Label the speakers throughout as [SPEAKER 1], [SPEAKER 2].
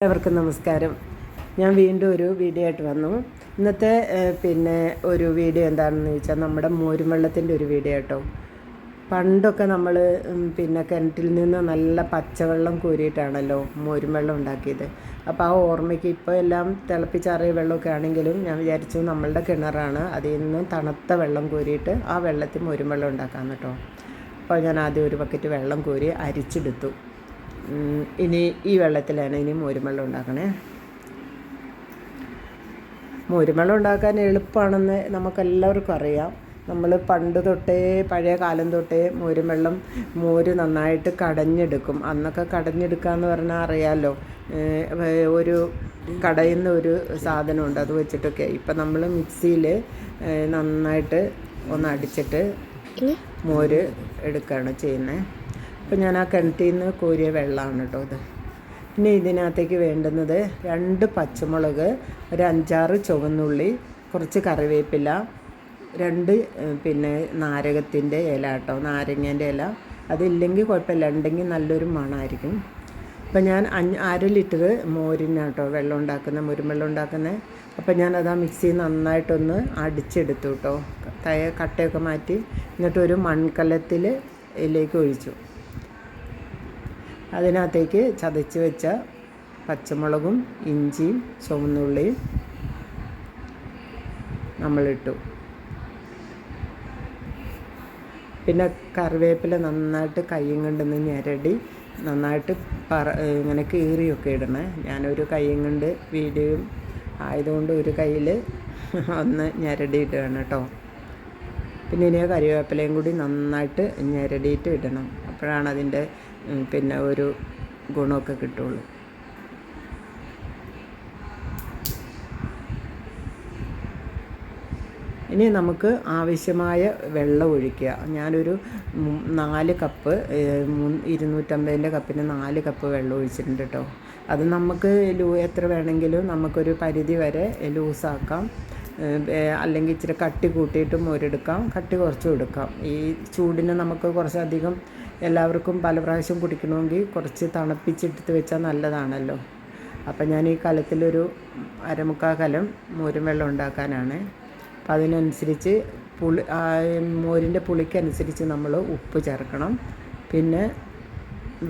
[SPEAKER 1] എല്ലാവർക്കും നമസ്കാരം. ഞാൻ വീണ്ടും ഒരു വീഡിയോ ആയിട്ട് വന്നു. ഇന്നത്തെ പിന്നെ ഒരു വീഡിയോ എന്താണെന്ന് ചോദിച്ചാൽ നമ്മുടെ മോരുവെള്ളത്തിന്റെ ഒരു വീഡിയോ കേട്ടോ പണ്ടൊക്കെ നമ്മൾ പിന്നെ കിണറ്റിൽ നിന്ന് നല്ല പച്ചവെള്ളം കോരിയിട്ടാണല്ലോ മോരുവെള്ളം ഉണ്ടാക്കിയത്. അപ്പോൾ ആ ഓർമ്മയ്ക്ക് ഇപ്പോൾ എല്ലാം തിളപ്പിച്ചാറിയ വെള്ളമൊക്കെ ആണെങ്കിലും ഞാൻ വിചാരിച്ചു നമ്മളുടെ കിണറാണ് അതിൽ നിന്ന് തണുത്ത വെള്ളം കോരിയിട്ട് ആ വെള്ളത്തിൽ മോരും വെള്ളം ഉണ്ടാക്കാം കേട്ടോ. അപ്പോൾ ഞാൻ ആദ്യം ഒരു ബക്കറ്റ് വെള്ളം കോരി അരിച്ചെടുത്തു. ഇനി ഈ വെള്ളത്തിലാണ് ഇനി മോരുമള്ളം ഉണ്ടാക്കണേ. മോരുമള്ളം ഉണ്ടാക്കാൻ എളുപ്പമാണെന്ന് നമുക്കെല്ലാവർക്കും അറിയാം. നമ്മൾ പണ്ട് തൊട്ടേ പഴയ കാലം തൊട്ടേ മോരുവെള്ളം മോര് നന്നായിട്ട് കടഞ്ഞെടുക്കും. അന്നൊക്കെ കടഞ്ഞെടുക്കുക എന്ന് പറഞ്ഞാൽ അറിയാമല്ലോ ഒരു കടയിൽ നിന്ന് ഒരു സാധനമുണ്ട് അത് വെച്ചിട്ടൊക്കെ. ഇപ്പം നമ്മൾ മിക്സിയിൽ നന്നായിട്ട് ഒന്ന് അടിച്ചിട്ട് മോര് എടുക്കുകയാണ് ചെയ്യുന്നത് അപ്പോൾ ഞാൻ ആ കിണറ്റിൽ നിന്ന് കോരിയ വെള്ളമാണ് കേട്ടോ ഇത്. പിന്നെ ഇതിനകത്തേക്ക് വേണ്ടുന്നത് രണ്ട് പച്ചമുളക് ഒരു അഞ്ചാറ് ചുവന്നുള്ളി കുറച്ച് കറിവേപ്പില രണ്ട് പിന്നെ നാരകത്തിന്റെ ഇല കേട്ടോ നാരങ്ങേന്റെ ഇല. അതില്ലെങ്കിൽ കുഴപ്പമില്ല ഉണ്ടെങ്കിൽ നല്ലൊരു മണമായിരിക്കും അപ്പം ഞാൻ അഞ്ച് അര ലിറ്റർ മോരിനാട്ടോ വെള്ളം ഉണ്ടാക്കുന്ന മുരുമെള്ളം ഉണ്ടാക്കുന്നത്. അപ്പം ഞാനത് ആ മിക്സി നന്നായിട്ടൊന്ന് അടിച്ചെടുത്തു കേട്ടോ തയ കട്ടയൊക്കെ മാറ്റി എന്നിട്ടൊരു മൺകലത്തിൽ ഇതിലേക്ക് ഒഴിച്ചു. അതിനകത്തേക്ക് ചതച്ച് വെച്ച പച്ചമുളകും ഇഞ്ചിയും ചുവന്നുള്ളിയും നമ്മളിട്ടു. പിന്നെ കറിവേപ്പില നന്നായിട്ട് കയ്യും കൊണ്ടൊന്ന് ഞെരടി നന്നായിട്ട് പറ ഇങ്ങനെ കീറിയൊക്കെ ഇടണേ. ഞാനൊരു കയ്യും കൊണ്ട് വീഡിയോയും ആയതുകൊണ്ട് ഒരു കയ്യിൽ ഒന്ന് ഞെരടിയിട്ടാണ് കേട്ടോ പിന്നെ ഇനി കറിവേപ്പിലയും കൂടി നന്നായിട്ട് ഞെരടിയിട്ട് ഇടണം. അപ്പോഴാണ് അതിന്റെ പിന്നെ ഒരു ഗുണമൊക്കെ കിട്ടുള്ളൂ. ഇനി നമുക്ക് ആവശ്യമായ വെള്ളം ഒഴിക്കുക. ഞാനൊരു നാല് കപ്പ് ഇരുന്നൂറ്റമ്പതിന്റെ കപ്പിന് നാല് കപ്പ് വെള്ളം ഒഴിച്ചിട്ടുണ്ട് കേട്ടോ അത് നമുക്ക് ലൂ എത്ര വേണമെങ്കിലും നമുക്കൊരു പരിധി വരെ ലൂസാക്കാം. അല്ലെങ്കിൽ ഇച്ചിരി കട്ടി കൂട്ടിയിട്ട് മോരെടുക്കാം കട്ടി കുറച്ചും എടുക്കാം. ഈ ചൂടിന് നമുക്ക് കുറച്ചധികം എല്ലാവർക്കും പല പ്രാവശ്യം കുടിക്കണമെങ്കിൽ കുറച്ച് തണുപ്പിച്ചെടുത്ത് വെച്ചാൽ നല്ലതാണല്ലോ. അപ്പം ഞാൻ ഈ കലത്തിലൊരു അരമുക്കാൽ കലം മോരും വെള്ളം ഉണ്ടാക്കാനാണ്. അപ്പം അതിനനുസരിച്ച് പുളി മോരിന്റെ പുളിക്കനുസരിച്ച് നമ്മൾ ഉപ്പ് ചേർക്കണം. പിന്നെ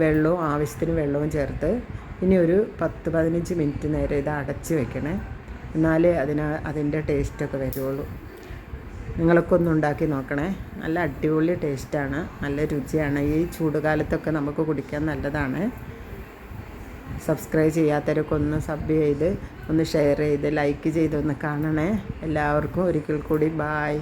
[SPEAKER 1] വെള്ളവും ആവശ്യത്തിന് വെള്ളവും ചേർത്ത് ഇനി ഒരു പത്ത് പതിനഞ്ച് മിനിറ്റ് നേരം ഇത് അടച്ച് വെക്കണേ. എന്നാലേ അതിന് അതിന്റെ ടേസ്റ്റൊക്കെ വരുള്ളൂ നിങ്ങളൊക്കെ ഒന്ന് ഉണ്ടാക്കി നോക്കണേ. നല്ല അടിപൊളി ടേസ്റ്റാണ്. നല്ല രുചിയാണ്. ഈ ചൂടുകാലത്തൊക്കെ നമുക്ക് കുടിക്കാൻ നല്ലതാണ്. സബ്സ്ക്രൈബ് ചെയ്യാത്തവരൊക്കെ ഒന്ന് സബ് ചെയ്ത് ഒന്ന് ഷെയർ ചെയ്ത് ലൈക്ക് ചെയ്ത് ഒന്ന് കാണണേ. എല്ലാവർക്കും ഒരിക്കൽ കൂടി ബായ്